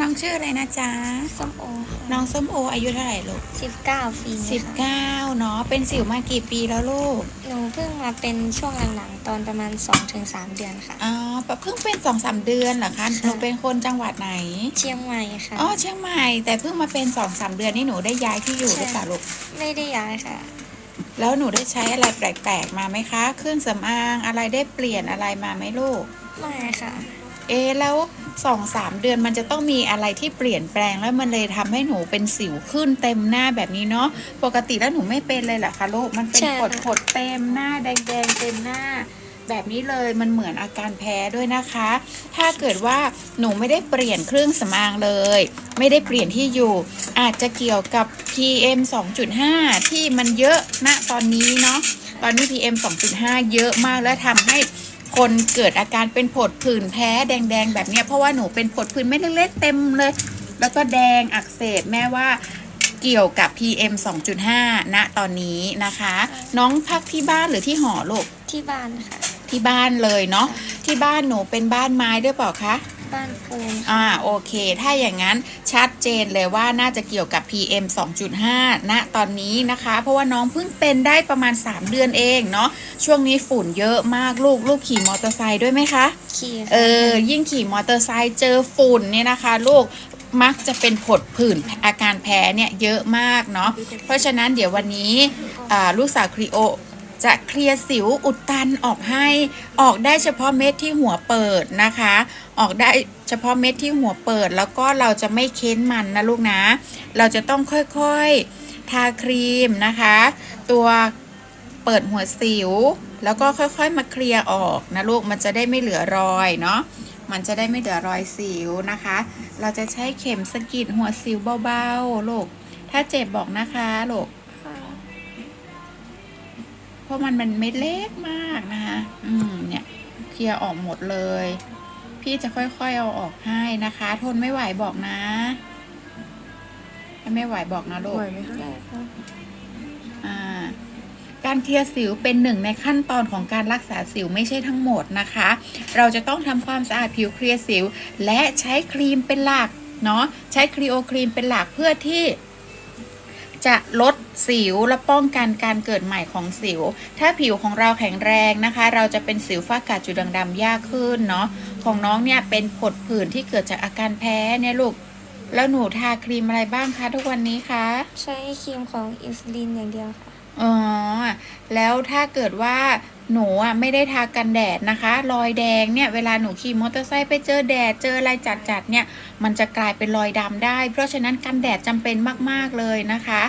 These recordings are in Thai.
น้องชื่ออะไรนะจ๊ะ ส้มโอน้องส้มโอ อายุเท่าไหร่ลูกสิบเก้าปีสิบค่ะเก้าเนาะ เป็นสิวมากี่ปีแล้วลูก หนูเพิ่งมาเป็นช่วงหลังๆตอนประมาณ2อถึงสเดือนค่ะ อ๋อเพิ่งเป็นสองสามเดือนเหรอคะ หนูเป็นคนจังหวัดไหน เชียงใหม่ค่ะ อ๋อ เชียงใหม่ แต่เพิ่งมาเป็นสองสามเดือนนี่หนูได้ย้ายที่อยู่หรือเปล่าลูก ไม่ได้ย้ายค่ะ แล้วหนูได้ใช้อะไรแปลกๆมาไหมคะ เครื่องสำอางอะไรได้เปลี่ยนอะไรมาไหมลูก ไม่ค่ะ เอะแล้ว สองสามเดือนมันจะต้องมีอะไรที่เปลี่ยนแปลงแล้วมันเลยทำให้หนูเป็นสิวขึ้นเต็มหน้าแบบนี้เนาะปกติแล้วหนูไม่เป็นเลยเหรอคะลูกมันเป็นใช่ผค่ะดผดๆเต็มหน้าแดงๆเต็มหน้า แบบนี้เลยมันเหมือนอาการแพ้ด้วยนะคะ ถ้าเกิดว่าหนูไม่ได้เปลี่ยนเครื่องสำอางเลย ไม่ได้เปลี่ยนที่อยู่ อาจจะเกี่ยวกับ PM 2.5 ที่มันเยอะณตอนนี้เนาะตอนนี้ PM 2.5 เยอะมากแล้วทำให้ คนเกิดอาการเป็นผดผื่นแพ้แดงๆ แบบเนี้ยเพราะว่าหนูเป็นผดผื่นเม็ดเล็กๆเต็มเลย แล้วก็แดงอักเสบแม่ว่าเกี่ยวกับ PM 2.5ณตอนนี้นะคะ น้องพักที่บ้านหรือที่หอลูกที่บ้านค่ะ ที่บ้านเลยเนาะที่บ้านหนูเป็นบ้านไม้ด้วยเปล่าคะ บ้านปูนอ่าโอเค ถ้าอย่างนั้นชัดเจนเลยว่าน่าจะเกี่ยวกับ PM 2.5ณตอนนี้นะคะ เพราะว่าน้องเพิ่งเป็นได้ประมาณ 3 เดือนเองเนาะช่วงนี้ฝุ่นเยอะมากลูกลูกขี่มอเตอร์ไซค์ด้วยไหมคะ ขี่เออ ยิ่งขี่มอเตอร์ไซค์เจอฝุ่นเนี่ยนะคะ ลูกมักจะเป็นผดผื่นอาการแพ้เนี่ยเยอะมากเนาะเพราะฉะนั้นเดี๋ยววันนี้อ่าลูกสาวครีโอ จะเคลียร์สิวอุดตันออกให้ ออกได้เฉพาะเม็ดที่หัวเปิดนะคะ ออกได้เฉพาะเม็ดที่หัวเปิด แล้วก็เราจะไม่เค้นมันนะลูกนะ เราจะต้องค่อยๆทาครีมนะคะ ตัวเปิดหัวสิว แล้วก็ค่อยๆมาเคลียร์ออกนะลูกมันจะได้ไม่เหลือรอยเนาะมันจะได้ไม่เหลือรอยสิวนะคะ เราจะใช้เข็มสกิดหัวสิวเบาๆลูกถ้าเจ็บบอกนะคะลูก เพราะมันมันเม็ดเล็กมากนะคะอืมเนี่ยเคลียร์ออกหมดเลย พี่จะค่อยๆเอาออกให้นะคะ ทนไม่ไหวบอกนะถ้าไม่ไหวบอกนะลูกได้ค่ะอ่าการเคลียร์สิวเป็นหนึ่งในขั้นตอนของการรักษาสิวไม่ใช่ทั้งหมดนะคะ เราจะต้องทำความสะอาดผิวเคลียร์สิว และใช้ครีมเป็นหลักเนาะใช้ครีโอครีมเป็นหลักเพื่อที่ จะลดสิวและป้องกันการเกิดใหม่ของสิว ถ้าผิวของเราแข็งแรงนะคะ เราจะเป็นสิวฝ้ากระจุดด่างๆยากขึ้นเนาะของน้องเนี่ยเป็นผดผื่นที่เกิดจากอาการแพ้เนี่ยลูก แล้วหนูทาครีมอะไรบ้างคะทุกวันนี้คะ ใช้ครีมของอินซูลินอย่างเดียวค่ะ อ๋อ แล้วถ้าเกิดว่าหนูอะไม่ได้ทากันแดดนะคะ รอยแดงเนี่ยเวลาหนูขี่มอเตอร์ไซค์ไปเจอแดดเจออะไรจัดๆเนี่ย มันจะกลายเป็นรอยดำได้ เพราะฉะนั้นกันแดดจำเป็นมากๆเลยนะคะ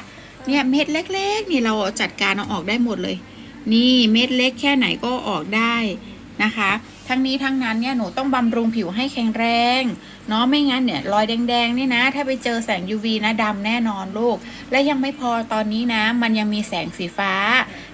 เนี่ยเม็ดเล็ก ๆ นี่เราจัดการเอาออกได้หมดเลย นี่เม็ดเล็กแค่ไหนก็ออกได้นะคะ ทั้งนี้ทั้งนั้นเนี่ยหนูต้องบำรุงผิวให้แข็งแรงเนาะไม่งั้นเนี่ยรอยแดงๆนี่นะ ถ้าไปเจอแสง UV นะดำแน่นอนลูก และยังไม่พอตอนนี้นะ มันยังมีแสงสีฟ้า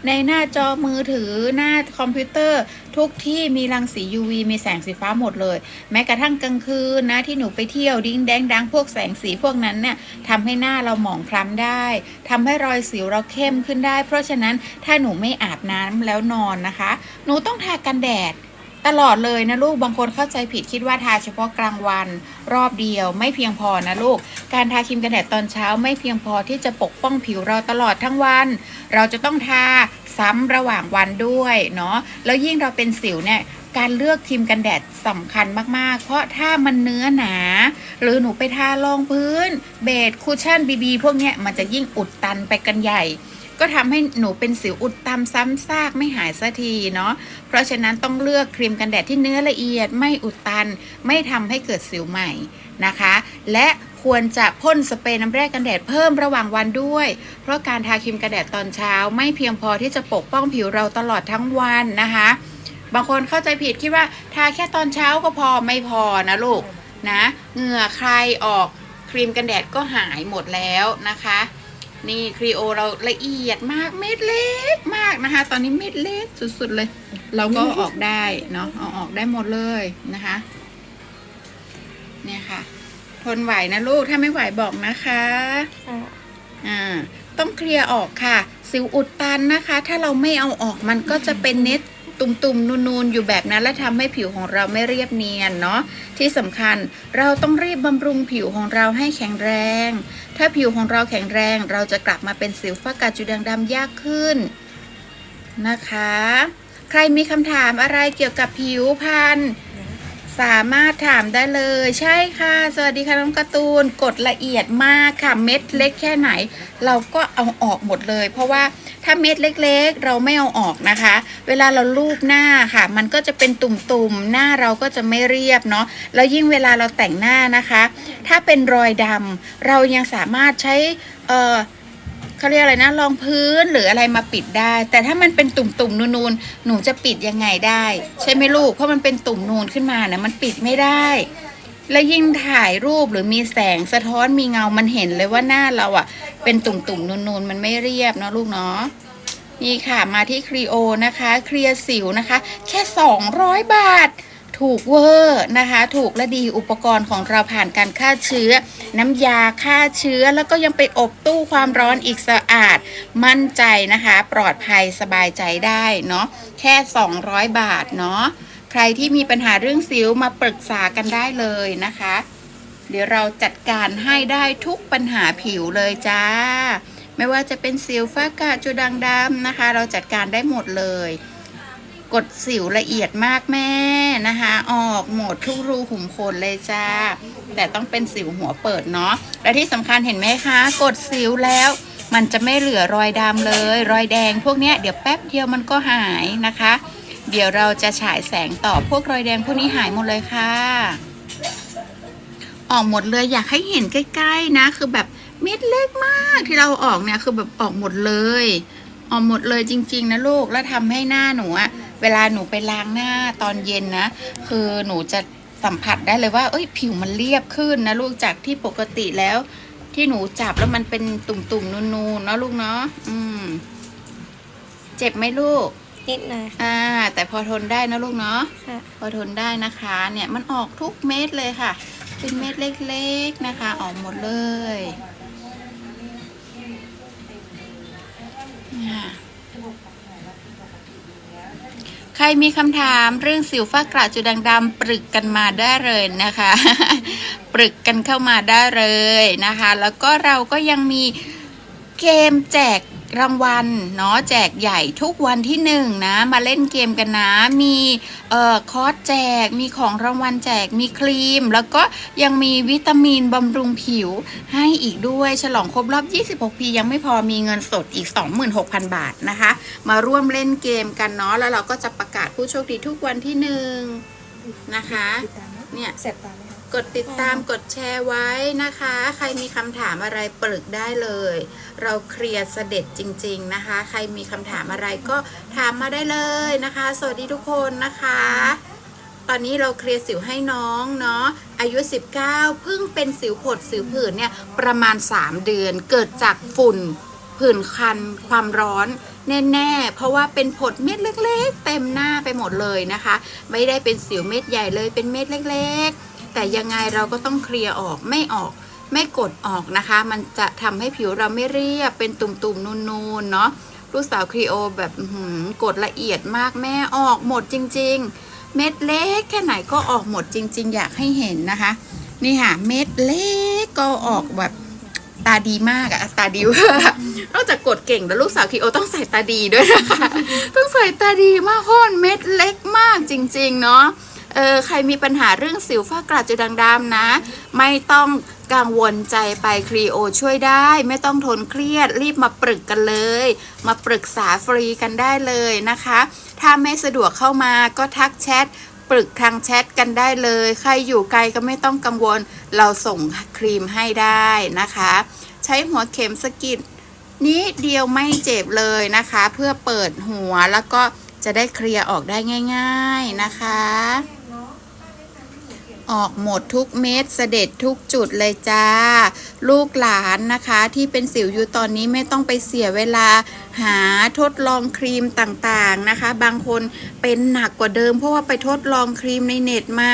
ในหน้าจอมือถือหน้าคอมพิวเตอร์ ทุกที่มีรังสี UV มีแสงสีฟ้าหมดเลย แม้กระทั่งกลางคืนนะที่หนูไปเที่ยวดิ้งแดงดังพวกแสงสีพวกนั้นเนี่ยทำให้หน้าเราหมองคล้ำได้ทำให้รอยสิวเราเข้มขึ้นได้ เพราะฉะนั้นถ้าหนูไม่อาบน้ำแล้วนอนนะคะ หนูต้องทากันแดด ตลอดเลยนะลูกบางคนเข้าใจผิดคิดว่าทาเฉพาะกลางวัน รอบเดียวไม่เพียงพอนะลูก การทาครีมกันแดดตอนเช้าไม่เพียงพอที่จะปกป้องผิวเราตลอดทั้งวัน เราจะต้องทาซ้ำระหว่างวันด้วยเนาะแล้วยิ่งเราเป็นสิวเนี่ยการเลือกครีมกันแดดสำคัญมาก ๆ เพราะถ้ามันเนื้อหนา หรือหนูไปทารองพื้น เบสคุชชั่นบีบีพวกเนี้ยมันจะยิ่งอุดตันไปกันใหญ่ ก็ทำให้หนูเป็นสิวอุดตันซ้ำซากไม่หายสักทีเนาะ เพราะฉะนั้นต้องเลือกครีมกันแดดที่เนื้อละเอียดไม่อุดตัน ไม่ทำให้เกิดสิวใหม่นะคะ และควรจะพ่นสเปรย์น้ำแร่กันแดดเพิ่มระหว่างวันด้วย เพราะการทาครีมกันแดดตอนเช้า ไม่เพียงพอที่จะปกป้องผิวเราตลอดทั้งวันนะคะ บางคนเข้าใจผิดคิดว่าทาแค่ตอนเช้าก็พอไม่พอนะลูกนะเหงื่อใครออกครีมกันแดดก็หายหมดแล้วนะคะ นี่ครีโอเราละเอียดมากเม็ดเล็กมากนะคะ ตอนนี้เม็ดเล็กสุดๆเลย เราก็ออกได้เนาะเอาออกได้หมดเลยนะคะ เนี่ยค่ะ ทนไหวนะลูกถ้าไม่ไหวบอกนะคะค่ะอ่าต้องเคลียร์ออกค่ะ สิวอุดตันนะคะ ถ้าเราไม่เอาออกมันก็จะเป็นเน็ต ตุ่มๆนูนๆ อยู่แบบนั้นและทำให้ผิวของเราไม่เรียบเนียนเนาะที่สำคัญเราต้องรีบบำรุงผิวของเราให้แข็งแรง ถ้าผิวของเราแข็งแรงเราจะกลับมาเป็นสิวฝ้ากระจุดด่างดำยากขึ้นนะคะ ใครมีคำถามอะไรเกี่ยวกับผิวพรรณ สามารถถามได้เลย ใช่ค่ะ สวัสดีค่ะน้องการ์ตูนกดละเอียดมากค่ะเม็ดเล็กแค่ไหน เราก็เอาออกหมดเลย เพราะว่าถ้าเม็ดเล็กๆ เราไม่เอาออกนะคะ เวลาเราลูบหน้าค่ะ มันก็จะเป็นตุ่มๆหน้าเราก็จะไม่เรียบเนาะแล้วยิ่งเวลาเราแต่งหน้านะคะ ถ้าเป็นรอยดำเรายังสามารถใช้ เขาเรียกอะไรนะรองพื้นหรืออะไรมาปิดได้ แต่ถ้ามันเป็นตุ่มๆนูนๆหนูจะปิดยังไงได้ ใช่ไหมลูกเพราะมันเป็นตุ่มนูนขึ้นมานะมันปิดไม่ได้ แล้วยิ่งถ่ายรูปหรือมีแสงสะท้อนมีเงามันเห็นเลยว่าหน้าเราอะ่ะ เป็นตุ่มๆนูนๆมันไม่เรียบเนาะลูกเนาะนี่ค่ะมาที่ครีโอนะคะ เคลียร์สิวนะคะ แค่ 200 บาท ถูกเวอร์นะคะ ถูกและดีอุปกรณ์ของเราผ่านการฆ่าเชื้อ น้ำยาฆ่าเชื้อแล้วก็ยังไปอบตู้ความร้อนอีกสะอาด มั่นใจนะคะ ปลอดภัยสบายใจได้เนาะแค่ 200 บาทเนาะใครที่มีปัญหาเรื่องสิวมาปรึกษากันได้เลยนะคะ เดี๋ยวเราจัดการให้ได้ทุกปัญหาผิวเลยจ้า ไม่ว่าจะเป็นสิวฝ้ากระจุดด่างดำนะคะ เราจัดการได้หมดเลย กดสิวละเอียดมากแม่นะคะ ออกหมดทุกรูขุมขนเลยจ้า แต่ต้องเป็นสิวหัวเปิดเนาะและที่สำคัญเห็นไหมคะ กดสิวแล้วมันจะไม่เหลือรอยดำเลย รอยแดงพวกเนี้ยเดี๋ยวแป๊บเดียวมันก็หายนะคะ เดี๋ยวเราจะฉายแสงต่อพวกรอยแดงพวกนี้หายหมดเลยค่ะ ออกหมดเลยอยากให้เห็นใกล้ ๆนะ คือแบบเม็ดเล็กมากที่เราออกเนี่ยคือแบบออกหมดเลย ออกหมดเลยจริง ๆ นะลูกแล้วทำให้หน้าหนูอะ เวลาหนูไปล้างหน้าตอนเย็นนะ คือหนูจะสัมผัสได้เลยว่า เอ้ยผิวมันเรียบขึ้นนะลูกจากที่ปกติแล้ว ที่หนูจับแล้วมันเป็นตุ่มๆนูนๆเนาะลูกเนาะอืม เจ็บไหมลูก นิดหน่อยค่ะอ่า แต่พอทนได้นะลูกเนาะค่ะ พอทนได้นะคะ เนี่ยมันออกทุกเม็ดเลยค่ะ เป็นเม็ดเล็กๆนะคะ ออกหมดเลยเนี่ย ใครมีคำถามเรื่องสิวฟ้ากระจุดด่างดำปรึกกันมาได้เลยนะคะ ปรึกกันเข้ามาได้เลยนะคะ แล้วก็เราก็ยังมีเกมแจก รางวัลเนาะแจกใหญ่ทุกวันที่หนึ่งนะ มาเล่นเกมกันนะ มีเอ่อคอร์สแจก มีของรางวัลแจก มีครีม แล้วก็ยังมีวิตามินบำรุงผิวให้อีกด้วย ฉลองครบรอบ 26 ปียังไม่พอมีเงินสดอีก 26,000 บาทนะคะ มาร่วมเล่นเกมกันเนาะ แล้วเราก็จะประกาศผู้โชคดีทุกวันที่หนึ่งนะคะ เนี่ย เสร็จตาไหมคะ กดติดตามกดแชร์ไว้นะคะ ใครมีคำถามอะไรปรึกได้เลย เราเคลียร์เสด็จจริง ๆนะคะ ใครมีคำถามอะไรก็ถามมาได้เลยนะคะ สวัสดีทุกคนนะคะ ตอนนี้เราเคลียร์สิวให้น้องเนาะอายุ 19 เพิ่งเป็นสิวผดสิวผื่นเนี่ยประมาณ 3 เดือนเกิดจากฝุ่นผื่นคันความร้อนแน่ๆ เพราะว่าเป็นผดเม็ดเล็ก ๆ เต็มหน้าไปหมดเลยนะคะ ไม่ได้เป็นสิวเม็ดใหญ่เลยเป็นเม็ดเล็ก ๆ แต่ยังไงเราก็ต้องเคลียร์ออกไม่ออก ไม่กดออกนะคะ มันจะทำให้ผิวเราไม่เรียบเป็นตุ่มๆนูนๆเนาะลูกสาวครีโอแบบหือกดละเอียดมากแม่ออกหมดจริง ๆ เม็ดเล็กแค่ไหนก็ออกหมดจริง ๆ อยากให้เห็นนะคะ นี่ค่ะ เม็ดเล็กก็ออกแบบตาดีมากอะตาดีวอร์อะนอกจากกดเก่งแล้วลูกสาวครีโอต้องใส่ตาดีด้วยนะคะ ต้องใส่ตาดีมากเพราะมันเม็ดเล็กมากจริง ๆ เนาะ เออใครมีปัญหาเรื่องสิวฝ้ากระจุดด่างดำนะ ไม่ต้องกังวลใจไปครีโอช่วยได้ ไม่ต้องทนเครียดรีบมาปรึกกันเลย มาปรึกษาฟรีกันได้เลยนะคะ ถ้าไม่สะดวกเข้ามาก็ทักแชทปรึกทางแชทกันได้เลย ใครอยู่ไกลก็ไม่ต้องกังวล เราส่งครีมให้ได้นะคะ ใช้หัวเข็มสกิดนิดเดียวไม่เจ็บเลยนะคะ เพื่อเปิดหัวแล้วก็จะได้เคลียร์ออกได้ง่าย ๆนะคะ ออกหมดทุกเม็ดเสด็จทุกจุดเลยจ้า ลูกหลานนะคะที่เป็นสิวอยู่ตอนนี้ไม่ต้องไปเสียเวลา หาทดลองครีมต่างๆนะคะ บางคนเป็นหนักกว่าเดิม เพราะว่าไปทดลองครีมในเน็ตมา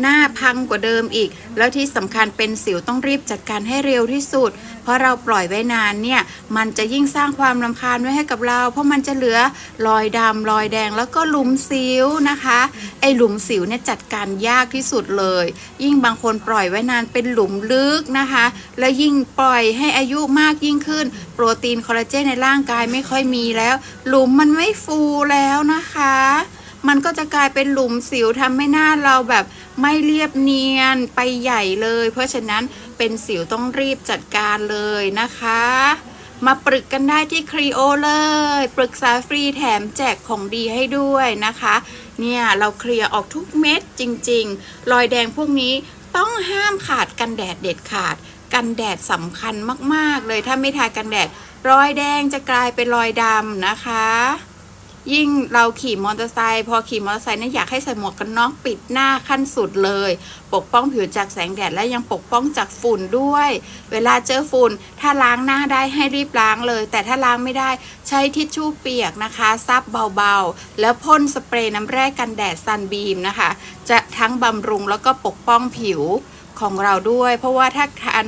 หน้าพังกว่าเดิมอีก แล้วที่สำคัญเป็นสิวต้องรีบจัดการให้เร็วที่สุด เพราะเราปล่อยไว้นานเนี่ย มันจะยิ่งสร้างความรำคาญไว้ให้กับเรา เพราะมันจะเหลือรอยดำรอยแดงแล้วก็หลุมสิวนะคะ ไอหลุมสิวเนี่ยจัดการยากที่สุดเลย ยิ่งบางคนปล่อยไว้นานเป็นหลุมลึกนะคะ แล้วยิ่งปล่อยให้อายุมากยิ่งขึ้น รตีนคอลลาเจนในร่างกายไม่ค่อยมีแล้ว หลุมมันไม่ฟูแล้วนะคะ มันก็จะกลายเป็นหลุมสิวทำให้หน้าเราแบบไม่เรียบเนียนไปใหญ่เลย เพราะฉะนั้นเป็นสิวต้องรีบจัดการเลยนะคะ มาปรึกกันได้ที่ครีโอเลย ปรึกษาฟรีแถมแจกของดีให้ด้วยนะคะ เนี่ยเราเคลียร์ออกทุกเม็ดจริง ๆ รอยแดงพวกนี้ต้องห้ามขาดกันแดดเด็ดขาด กันแดดสำคัญมาก ๆ เลยถ้าไม่ทากันแดด รอยแดงจะกลายเป็นรอยดำนะคะ ยิ่งเราขี่มอเตอร์ไซค์พอขี่มอเตอร์ไซค์เนี่ยอยากให้ใส่หมวกกันน็อกปิดหน้าขั้นสุดเลย ปกป้องผิวจากแสงแดดและยังปกป้องจากฝุ่นด้วย เวลาเจอฝุ่นถ้าล้างหน้าได้ให้รีบล้างเลย แต่ถ้าล้างไม่ได้ใช้ทิชชู่เปียกนะคะ ซับเบาๆ แล้วพ่นสเปรย์น้ำแร่กันแดดซันบีมนะคะ จะทั้งบำรุงแล้วก็ปกป้องผิว ของเราด้วย เพราะว่าถ้าคัน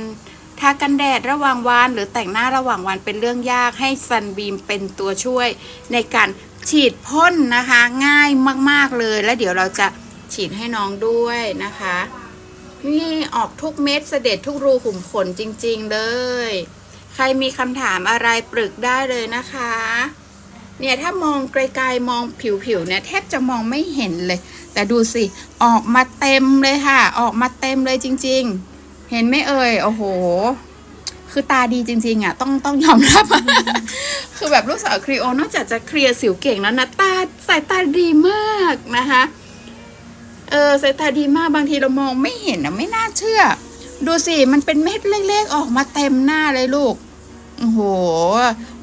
ทากันแดดระหว่างวันหรือแต่งหน้าระหว่างวันเป็นเรื่องยากให้ซันบีมเป็นตัวช่วย ในการฉีดพ่นนะคะ ง่ายมากๆเลย แล้วเดี๋ยวเราจะฉีดให้น้องด้วยนะคะ นี่ออกทุกเม็ดเสด็จทุกรูขุมขนจริง ๆ เลย ใครมีคำถามอะไรปรึกได้เลยนะคะ เนี่ยถ้ามองไกลๆมองผิวๆเนี่ยแทบจะมองไม่เห็นเลย แต่ดูสิ ออกมาเต็มเลยค่ะ ออกมาเต็มเลยจริง ๆ เห็นไหมเอ่ยโอ้โห คือตาดีจริง ๆอะต้องต้องยอมรับ คือแบบลูกสาวครีโอนอกจากจะเคลียร์สิวเก่งแล้วนะตาสายตาดีมากนะคะเออสายตาดีมากบางทีเรามองไม่เห็นอะไม่น่าเชื่อ ดูสิมันเป็นเม็ดเล็กๆออกมาเต็มหน้าเลยลูก โอ้โห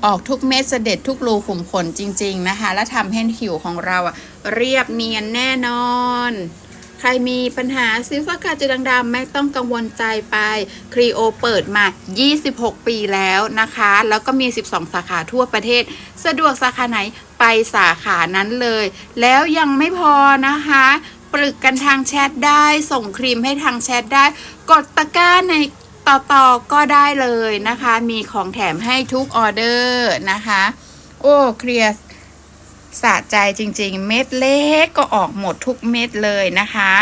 ออกทุกเม็ดเสด็จทุกรูขุมขนจริง ๆ นะคะ และทำให้ผิวของเราอะเรียบเนียนแน่นอน ใครมีปัญหาซิฟ้ากาจุดด่างๆ ไม่ต้องกังวลใจไป ครีโอเปิดมา 26 ปีแล้วนะคะ แล้วก็มี 12 สาขาทั่วประเทศ สะดวกสาขาไหนไปสาขานั้นเลย แล้วยังไม่พอนะคะปรึกกันทางแชทได้ ส่งครีมให้ทางแชทได้ กดตะกร้าใน ต่อๆก็ได้เลยนะคะ มีของแถมให้ทุกออเดอร์นะคะ โอ้เคลียร์สะใจจริง ๆ เม็ดเล็กก็ออกหมดทุกเม็ดเลยนะคะ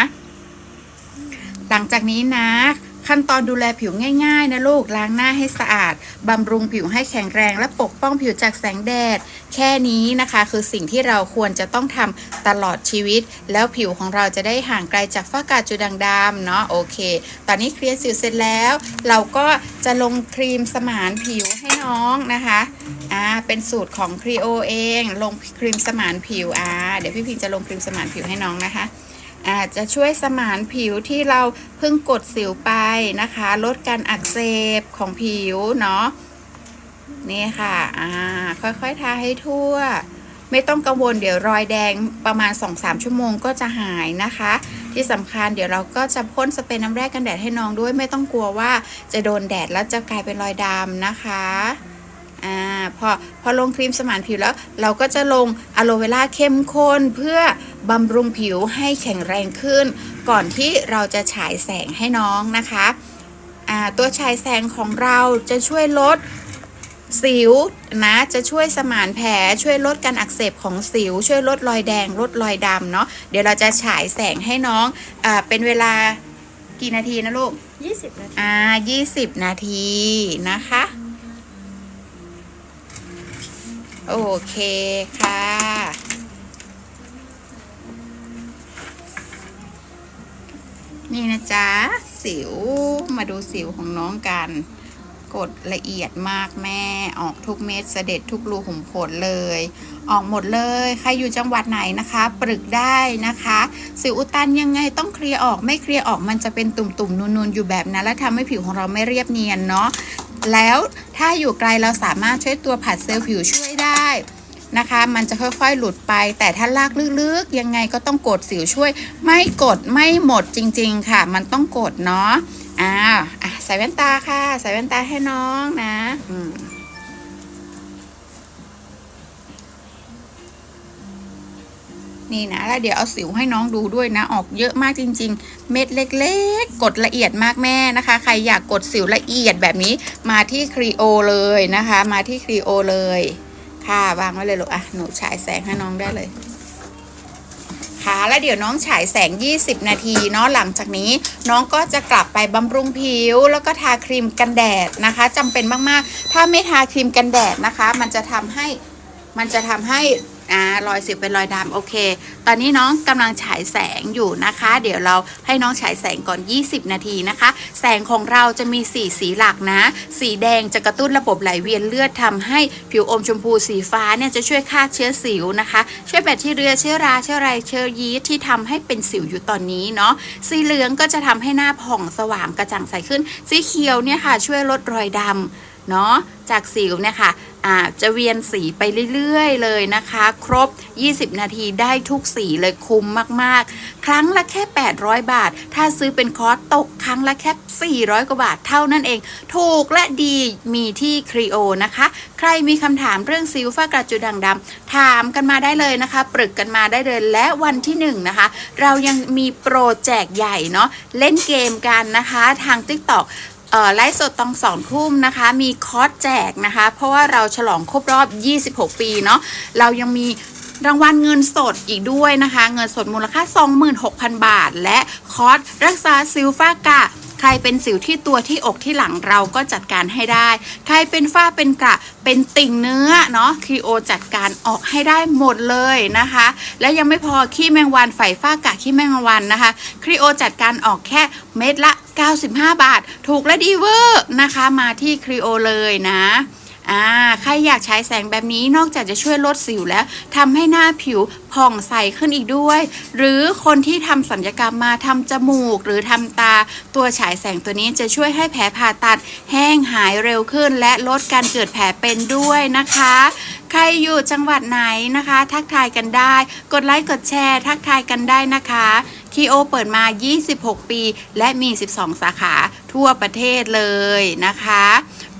หลังจากนี้นะ ขั้นตอนดูแลผิวง่ายๆ นะลูก ล้างหน้าให้สะอาด บำรุงผิวให้แข็งแรง และปกป้องผิวจากแสงแดด แค่นี้นะคะคือสิ่งที่เราควรจะต้องทำตลอดชีวิต แล้วผิวของเราจะได้ห่างไกลจากฝ้ากาจุดด่างดำเนาะโอเค ตอนนี้เคลียร์สิวเสร็จแล้ว เราก็จะลงครีมสมานผิวให้น้องนะคะอ่าเป็นสูตรของครีโอเอง ลงครีมสมานผิวอ่าเดี๋ยวพี่พิงจะลงครีมสมานผิวให้น้องนะคะ อาจจะช่วยสมานผิวที่เราเพิ่งกดสิวไปนะคะ ลดการอักเสบของผิวเนาะนี่ค่ะ อ่า ค่อยๆ ทาให้ทั่ว ไม่ต้องกังวลเดี๋ยวรอยแดงประมาณ 2-3 ชั่วโมงก็จะหายนะคะ ที่สำคัญเดี๋ยวเราก็จะพ่นสเปรย์น้ำแร่กันแดดให้น้องด้วย ไม่ต้องกลัวว่าจะโดนแดดแล้วจะกลายเป็นรอยดำนะคะ อ่าพอพอลงครีมสมานผิวแล้ว เราก็จะลงอะโลเวล่าเข้มข้นเพื่อบำรุงผิวให้แข็งแรงขึ้น ก่อนที่เราจะฉายแสงให้น้องนะคะอ่าตัวฉายแสงของเราจะช่วยลดสิวนะจะช่วยสมานแผลช่วยลดการอักเสบของสิว ช่วยลดรอยแดงลดรอยดำเนาะเดี๋ยวเราจะฉายแสงให้น้องอ่าเป็นเวลากี่นาทีนะลูก 20 นาที อ่า 20 นาทีนะคะ โอเคค่ะ นี่นะจ๊ะ สิวมาดูสิวของน้องกัน กดละเอียดมากแม่ ออกทุกเม็ดเสด็จทุกรูขุมขนเลย ออกหมดเลย ใครอยู่จังหวัดไหนนะคะ ปรึกได้นะคะ สิวอุดตันยังไงต้องเคลียร์ออกไม่เคลียร์ออกมันจะเป็นตุ่มๆนูนๆอยู่แบบนั้น และทำให้ผิวของเราไม่เรียบเนียนเนาะ แล้วถ้าอยู่ไกลเราสามารถใช้ตัวผัดเซลล์ผิวช่วยได้นะคะ มันจะค่อยๆหลุดไป แต่ถ้าลากลึกๆ ยังไงก็ต้องกดสิวช่วย ไม่กดไม่หมดจริง ๆ ค่ะ มันต้องกดเนาะอ่าใส่แว่นตาค่ะ ใส่แว่นตาให้น้องนะ อืม นี่นะแล้วเดี๋ยวเอาสิวให้น้องดูด้วยนะ ออกเยอะมากจริง ๆ เม็ดเล็กๆ กดละเอียดมากแม่นะคะ ใครอยากกดสิวละเอียดแบบนี้มาที่ครีโอเลยนะคะ มาที่ครีโอเลย ค่ะวางไว้เลยลูกอะหนูฉายแสงให้น้องได้เลยค่ะแล้วเดี๋ยวน้องฉายแสง 20 นาทีเนาะหลังจากนี้น้องก็จะกลับไปบำรุงผิว แล้วก็ทาครีมกันแดดนะคะจำเป็นมากๆ ถ้าไม่ทาครีมกันแดดนะคะ มันจะทำให้มันจะทำให้ อ่ารอยสิวเป็นรอยดำโอเค ตอนนี้น้องกำลังฉายแสงอยู่นะคะ เดี๋ยวเราให้น้องฉายแสงก่อน 20 นาทีนะคะ แสงของเราจะมี 4 สีหลักนะ สีแดงจะกระตุ้นระบบไหลเวียนเลือดทำให้ผิวอมชมพูสีฟ้าเนี่ยจะช่วยฆ่าเชื้อสิวนะคะ ช่วยแบคทีเรียเชื้อราเชื้อไรเชื้อยีสต์ที่ทำให้เป็นสิวอยู่ตอนนี้เนาะสีเหลืองก็จะทำให้หน้าผ่องสว่างกระจ่างใสขึ้น สีเขียวเนี่ยค่ะ ช่วยลดรอยดำ เนาะจากสิวเนี่ยค่ะอาจะเวียนสีไปเรื่อยๆเลยนะคะ ครบ 20 นาทีได้ทุกสีเลยคุ้มมากๆ ครั้งละแค่ 800 บาท ถ้าซื้อเป็นคอร์สตกครั้งละแค่ 400 กว่าบาทเท่านั้นเอง ถูกและดีมีที่ครีโอนะคะ ใครมีคำถามเรื่องสิวฝ้ากระจุดด่างดำถามกันมาได้เลยนะคะ ปรึกกันมาได้เลยและวันที่ 1 นะคะ เรายังมีโปรแจกใหญ่เนาะเล่นเกมกันนะคะทาง TikTok เอ่อ ไลฟ์สดตอนสองทุ่มนะคะ มีคอร์สแจกนะคะ เพราะว่าเราฉลองครบรอบ 26 ปีเนาะเรายังมีรางวัลเงินสดอีกด้วยนะคะ เงินสดมูลค่า 26,000 บาท และคอร์สรักษาซิลฟ้ากะ ใครเป็นสิวที่ตัวที่อกที่หลังเราก็จัดการให้ได้ ใครเป็นฝ้าเป็นกระเป็นติ่งเนื้อเนาะคีโอจัดการออกให้ได้หมดเลยนะคะ และยังไม่พอขี้แมงวันไฝฝ้ากระขี้แมงวันนะคะครีโอจัดการออกแค่เม็ดละ 95 บาท ถูกและดีเวอร์นะคะ มาที่ครีโอเลยนะ อ่าใครอยากใช้แสงแบบนี้นอกจากจะช่วยลดสิวแล้วทำให้หน้าผิวผ่องใสขึ้นอีกด้วย หรือคนที่ทำสัญญกรรมมาทำจมูกหรือทำตา ตัวฉายแสงตัวนี้จะช่วยให้แผลผ่าตัด แห้งหายเร็วขึ้น และลดการเกิดแผลเป็นด้วยนะคะ ใครอยู่จังหวัดไหนนะคะ ทักทายกันได้ กดไลค์กดแชร์ ทักทายกันได้นะคะคีโอเปิดมา 26 ปี และมี 12 สาขาทั่วประเทศเลยนะคะ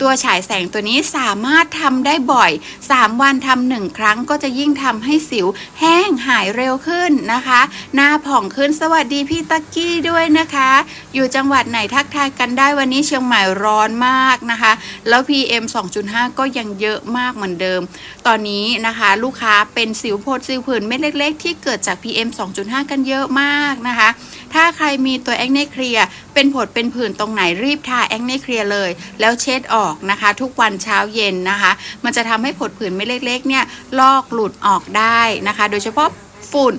ตัวฉายแสงตัวนี้สามารถทำได้บ่อย 3 วันทำหนึ่งครั้งก็จะยิ่งทำให้สิวแห้งหายเร็วขึ้นนะคะ หน้าผ่องขึ้นสวัสดีพี่ตักกี้ด้วยนะคะ อยู่จังหวัดไหนทักทายกันได้วันนี้เชียงใหม่ร้อนมากนะคะ แล้ว PM 2.5 ก็ยังเยอะมากเหมือนเดิม ตอนนี้นะคะ ลูกค้าเป็นสิวโพดสิวผื่นเม็ดเล็ก ๆ ที่เกิดจาก PM 2.5 กันเยอะมากนะคะ ถ้าใครมีตัวแอคเนเคลียเป็นผดเป็นผื่นตรงไหนรีบทาแอคเนเคลียร์เลย แล้วเช็ดออกนะคะ ทุกวันเช้าเย็นนะคะ มันจะทำให้ผดผื่นไม่เล็กๆเนี่ยลอกหลุดออกได้นะคะ โดยเฉพาะฝุ่น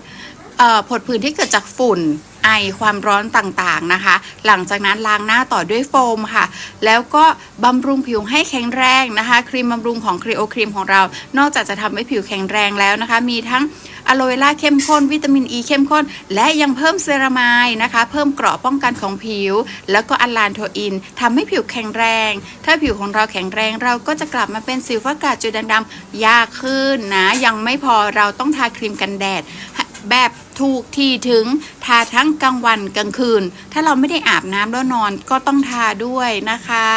ผดผื่นที่เกิดจากฝุ่น ไอความร้อนต่างๆนะคะ หลังจากนั้นล้างหน้าต่อด้วยโฟมค่ะ แล้วก็บำรุงผิวให้แข็งแรงนะคะ ครีมบำรุงของครีโอครีมของเรา นอกจากจะทำให้ผิวแข็งแรงแล้วนะคะ มีทั้งอะโลเวล่าเข้มข้นวิตามินอ e ีเข้มข้น และยังเพิ่มเซรามายนะคะ เพิ่มเกราะป้องกันของผิว แล้วก็อะลลานโทอินทำให้ผิวแข็งแรง ถ้าผิวของเราแข็งแรงเราก็จะกลับมาเป็นสิวฟ้ากระจุดด่างดำยากขึ้นนะ ยังไม่พอเราต้องทาครีมกันแดดแบบ ถูกที่ถึงทาทั้งกลางวันกลางคืน ถ้าเราไม่ได้อาบน้ำแล้วนอนก็ต้องทาด้วยนะคะ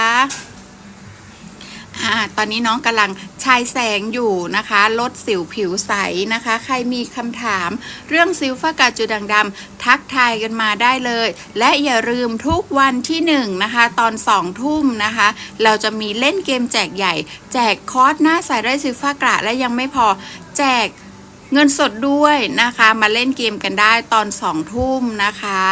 อ่าตอนนี้น้องกำลังชายแสงอยู่นะคะ ลดสิวผิวใสนะคะ ใครมีคำถาม เรื่องสิวฝ้ากระจุดด่างดำทักทายกันมาได้เลย และอย่าลืมทุกวันที่หนึ่งนะคะ ตอนสองทุ่มนะคะ เราจะมีเล่นเกมแจกใหญ่ แจกคอร์สหน้าใสไร้สิวฝ้ากระและยังไม่พอแจก เงินสดด้วยนะคะ มาเล่นเกมกันได้ตอนสองทุ่มนะคะ